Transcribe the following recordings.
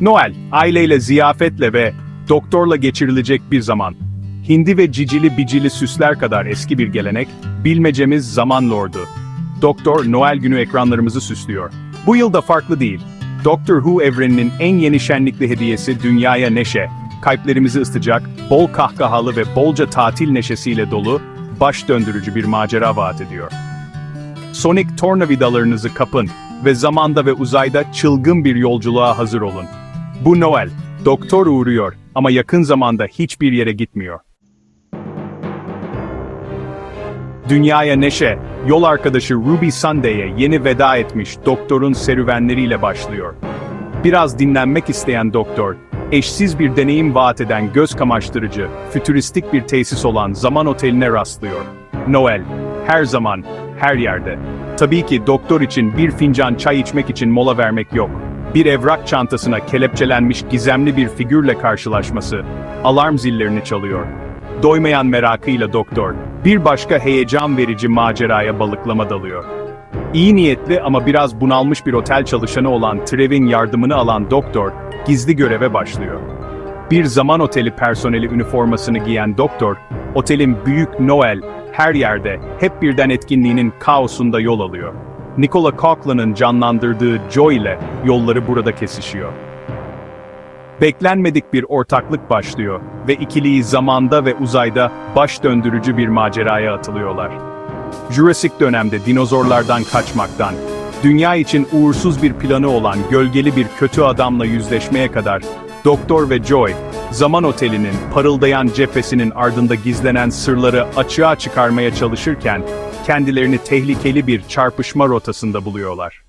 Noel, aileyle ziyafetle ve doktorla geçirilecek bir zaman. Hindi ve cicili bicili süsler kadar eski bir gelenek, bilmecemiz Zaman Lordu. Doktor Noel günü ekranlarımızı süslüyor. Bu yıl da farklı değil. Doctor Who evreninin en yeni şenlikli hediyesi dünyaya neşe, kalplerimizi ısıtacak, bol kahkahalı ve bolca tatil neşesiyle dolu, baş döndürücü bir macera vaat ediyor. Sonic tornavidalarınızı kapın ve zamanda ve uzayda çılgın bir yolculuğa hazır olun. Bu Noel, doktor uğruyor ama yakın zamanda hiçbir yere gitmiyor. Dünyaya neşe, yol arkadaşı Ruby Sunday'e yeni veda etmiş doktorun serüvenleriyle başlıyor. Biraz dinlenmek isteyen doktor, eşsiz bir deneyim vaat eden göz kamaştırıcı, fütüristik bir tesis olan Zaman Oteli'ne rastlıyor. Noel, her zaman, her yerde. Tabii ki doktor için bir fincan çay içmek için mola vermek yok. Bir evrak çantasına kelepçelenmiş gizemli bir figürle karşılaşması, alarm zillerini çalıyor. Doymayan merakıyla doktor, bir başka heyecan verici maceraya balıklama dalıyor. İyi niyetli ama biraz bunalmış bir otel çalışanı olan Trev'in yardımını alan doktor, gizli göreve başlıyor. Bir zaman oteli personeli üniformasını giyen doktor, otelin büyük Noel, her yerde, hep birden etkinliğinin kaosunda yol alıyor. Nicola Coughlin'ın canlandırdığı Joy ile yolları burada kesişiyor. Beklenmedik bir ortaklık başlıyor ve ikiliyi zamanda ve uzayda baş döndürücü bir maceraya atılıyorlar. Jurassic dönemde dinozorlardan kaçmaktan, dünya için uğursuz bir planı olan gölgeli bir kötü adamla yüzleşmeye kadar, Doktor ve Joy, Zaman Oteli'nin parıldayan cephesinin ardında gizlenen sırları açığa çıkarmaya çalışırken, kendilerini tehlikeli bir çarpışma rotasında buluyorlar.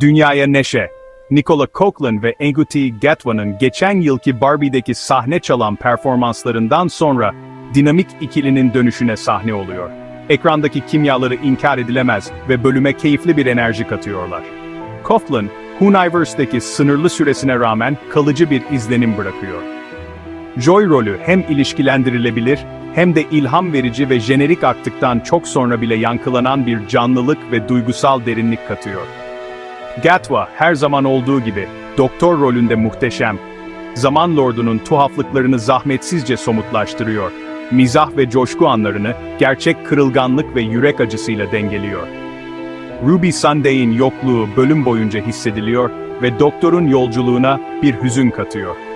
Dünyaya neşe. Nicola Coughlan ve Ncuti Gatwa'nın geçen yılki Barbie'deki sahne çalan performanslarından sonra dinamik ikilinin dönüşüne sahne oluyor. Ekrandaki kimyaları inkar edilemez ve bölüme keyifli bir enerji katıyorlar. Coughlan, Hooniverse'deki sınırlı süresine rağmen kalıcı bir izlenim bırakıyor. Joy rolü hem ilişkilendirilebilir hem de ilham verici ve jenerik aktıktan çok sonra bile yankılanan bir canlılık ve duygusal derinlik katıyor. Gatwa her zaman olduğu gibi doktor rolünde muhteşem. Zaman Lordu'nun tuhaflıklarını zahmetsizce somutlaştırıyor. Mizah ve coşku anlarını gerçek kırılganlık ve yürek acısıyla dengeliyor. Ruby Sunday'in yokluğu bölüm boyunca hissediliyor ve doktorun yolculuğuna bir hüzün katıyor.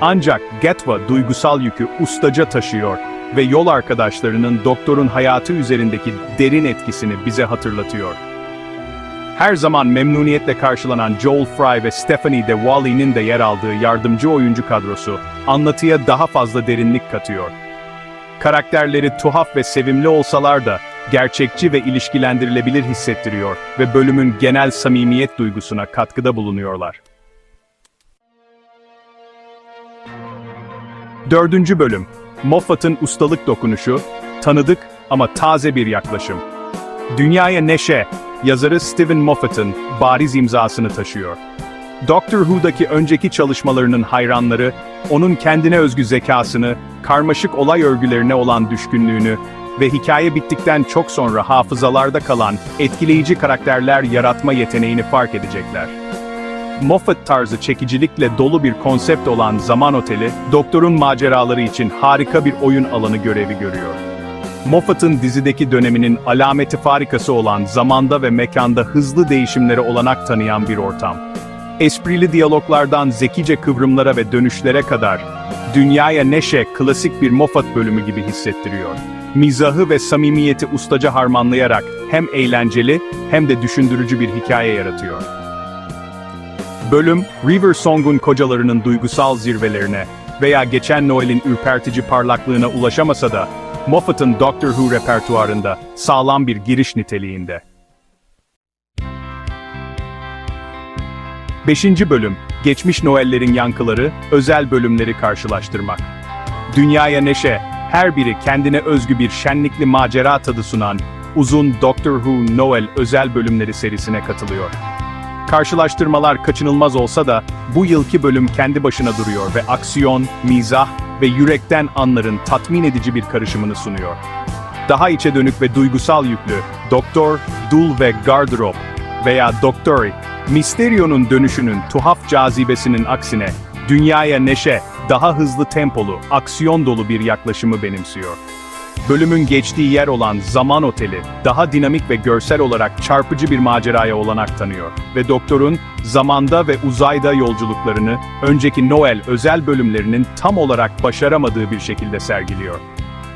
Ancak Gatwa duygusal yükü ustaca taşıyor ve yol arkadaşlarının doktorun hayatı üzerindeki derin etkisini bize hatırlatıyor. Her zaman memnuniyetle karşılanan Joel Fry ve Stephanie de Wally'nin de yer aldığı yardımcı oyuncu kadrosu, anlatıya daha fazla derinlik katıyor. Karakterleri tuhaf ve sevimli olsalar da, gerçekçi ve ilişkilendirilebilir hissettiriyor ve bölümün genel samimiyet duygusuna katkıda bulunuyorlar. Dördüncü bölüm, Moffat'ın ustalık dokunuşu, tanıdık ama taze bir yaklaşım. Dünyaya Neşe, yazarı Steven Moffat'ın bariz imzasını taşıyor. Doctor Who'daki önceki çalışmalarının hayranları, onun kendine özgü zekasını, karmaşık olay örgülerine olan düşkünlüğünü ve hikaye bittikten çok sonra hafızalarda kalan etkileyici karakterler yaratma yeteneğini fark edecekler. Moffat tarzı çekicilikle dolu bir konsept olan Zaman Oteli, Doktor'un maceraları için harika bir oyun alanı görevi görüyor. Moffat'ın dizideki döneminin alameti farikası olan zamanda ve mekanda hızlı değişimlere olanak tanıyan bir ortam. Esprili diyaloglardan zekice kıvrımlara ve dönüşlere kadar, dünyaya neşe klasik bir Moffat bölümü gibi hissettiriyor. Mizahı ve samimiyeti ustaca harmanlayarak hem eğlenceli hem de düşündürücü bir hikaye yaratıyor. Bölüm, River Song'un kocalarının duygusal zirvelerine veya geçen Noel'in ürpertici parlaklığına ulaşamasa da, Moffat'ın Doctor Who repertuarında sağlam bir giriş niteliğinde. 5. Bölüm, geçmiş Noel'lerin yankıları, özel bölümleri karşılaştırmak. Dünyaya neşe, her biri kendine özgü bir şenlikli macera tadı sunan, uzun Doctor Who Noel özel bölümleri serisine katılıyor. Karşılaştırmalar kaçınılmaz olsa da, bu yılki bölüm kendi başına duruyor ve aksiyon, mizah ve yürekten anların tatmin edici bir karışımını sunuyor. Daha içe dönük ve duygusal yüklü, Doktor, Dul ve Gardırop, veya Doctori, Mysterio'nun dönüşünün tuhaf cazibesinin aksine, dünyaya neşe, daha hızlı tempolu, aksiyon dolu bir yaklaşımı benimsiyor. Bölümün geçtiği yer olan Zaman Oteli, daha dinamik ve görsel olarak çarpıcı bir maceraya olanak tanıyor ve Doktor'un zamanda ve uzayda yolculuklarını önceki Noel özel bölümlerinin tam olarak başaramadığı bir şekilde sergiliyor.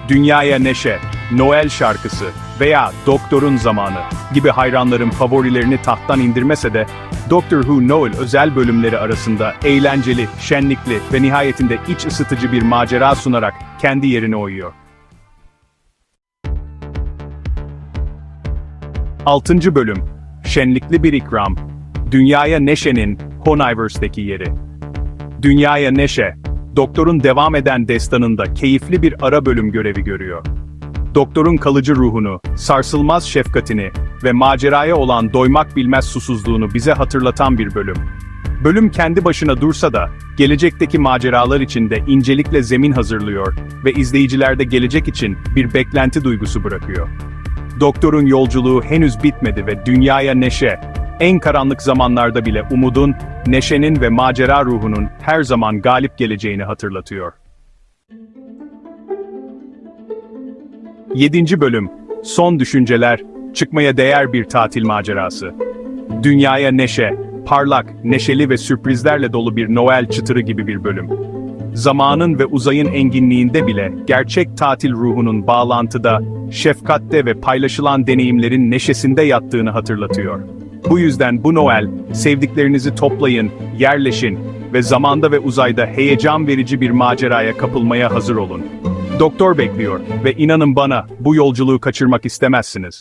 Dünyaya Neşe, Noel şarkısı veya Doktor'un Zamanı gibi hayranların favorilerini tahttan indirmese de, Doctor Who Noel özel bölümleri arasında eğlenceli, şenlikli ve nihayetinde iç ısıtıcı bir macera sunarak kendi yerini oyuyor. 6. Bölüm Şenlikli bir ikram Dünyaya Neşe'nin Honiverse'deki yeri Dünyaya Neşe, Doktor'un devam eden destanında keyifli bir ara bölüm görevi görüyor. Doktor'un kalıcı ruhunu, sarsılmaz şefkatini ve maceraya olan doymak bilmez susuzluğunu bize hatırlatan bir bölüm. Bölüm kendi başına dursa da, gelecekteki maceralar için de incelikle zemin hazırlıyor ve izleyicilerde gelecek için bir beklenti duygusu bırakıyor. Doktorun yolculuğu henüz bitmedi ve dünyaya neşe, en karanlık zamanlarda bile umudun, neşenin ve macera ruhunun her zaman galip geleceğini hatırlatıyor. 7. Bölüm Son Düşünceler, çıkmaya değer bir tatil macerası. Dünyaya neşe, parlak, neşeli ve sürprizlerle dolu bir Noel çıtırı gibi bir bölüm. Zamanın ve uzayın enginliğinde bile gerçek tatil ruhunun bağlantıda, şefkatte ve paylaşılan deneyimlerin neşesinde yattığını hatırlatıyor. Bu yüzden bu Noel, sevdiklerinizi toplayın, yerleşin ve zamanda ve uzayda heyecan verici bir maceraya kapılmaya hazır olun. Doktor bekliyor ve inanın bana bu yolculuğu kaçırmak istemezsiniz.